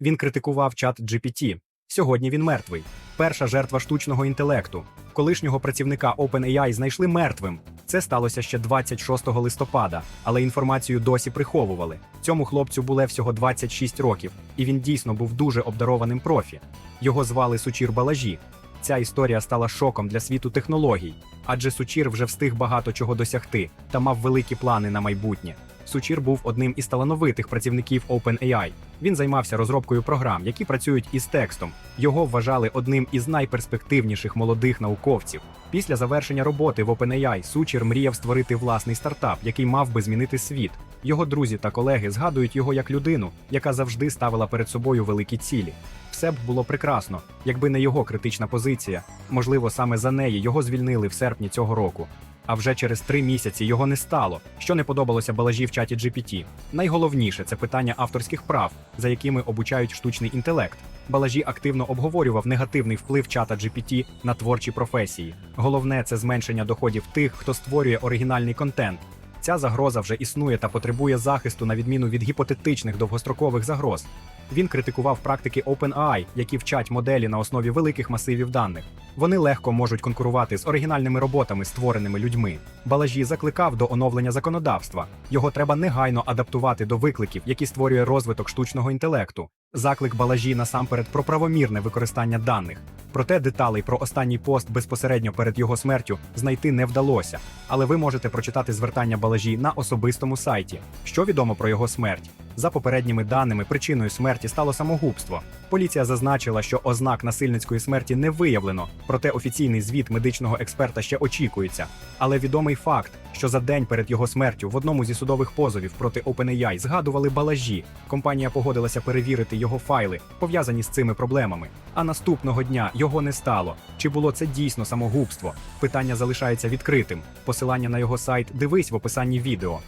Він критикував чат GPT. Сьогодні він мертвий. Перша жертва штучного інтелекту. Колишнього працівника OpenAI знайшли мертвим. Це сталося ще 26 листопада, але інформацію досі приховували. Цьому хлопцю було всього 26 років, і він дійсно був дуже обдарованим профі. Його звали Сучір Балажі. Ця історія стала шоком для світу технологій, адже Сучір вже встиг багато чого досягти та мав великі плани на майбутнє. Сучір був одним із талановитих працівників OpenAI. Він займався розробкою програм, які працюють із текстом. Його вважали одним із найперспективніших молодих науковців. Після завершення роботи в OpenAI Сучір мріяв створити власний стартап, який мав би змінити світ. Його друзі та колеги згадують його як людину, яка завжди ставила перед собою великі цілі. Все б було прекрасно, якби не його критична позиція. Можливо, саме за неї його звільнили в серпні цього року. А вже через три місяці його не стало, що не подобалося балажі в чаті GPT. Найголовніше це питання авторських прав, за якими обучають штучний інтелект. Балажі активно обговорював негативний вплив чата GPT на творчі професії. Головне це зменшення доходів тих, хто створює оригінальний контент. Ця загроза вже існує та потребує захисту на відміну від гіпотетичних довгострокових загроз. Він критикував практики OpenAI, які вчать моделі на основі великих масивів даних. Вони легко можуть конкурувати з оригінальними роботами, створеними людьми. Балажі закликав до оновлення законодавства. Його треба негайно адаптувати до викликів, які створює розвиток штучного інтелекту. Заклик Балажі насамперед про правомірне використання даних. Проте деталей про останній пост безпосередньо перед його смертю знайти не вдалося. Але ви можете прочитати звертання Балажі на особистому сайті. Що відомо про його смерть? За попередніми даними, причиною смерті стало самогубство. Поліція зазначила, що ознак насильницької смерті не виявлено, проте офіційний звіт медичного експерта ще очікується. Але відомий факт, що за день перед його смертю в одному зі судових позовів проти OpenAI згадували балажі. Компанія погодилася перевірити його файли, пов'язані з цими проблемами. А наступного дня його не стало. Чи було це дійсно самогубство? Питання залишається відкритим. Посилання на його сайт дивись в описанні відео.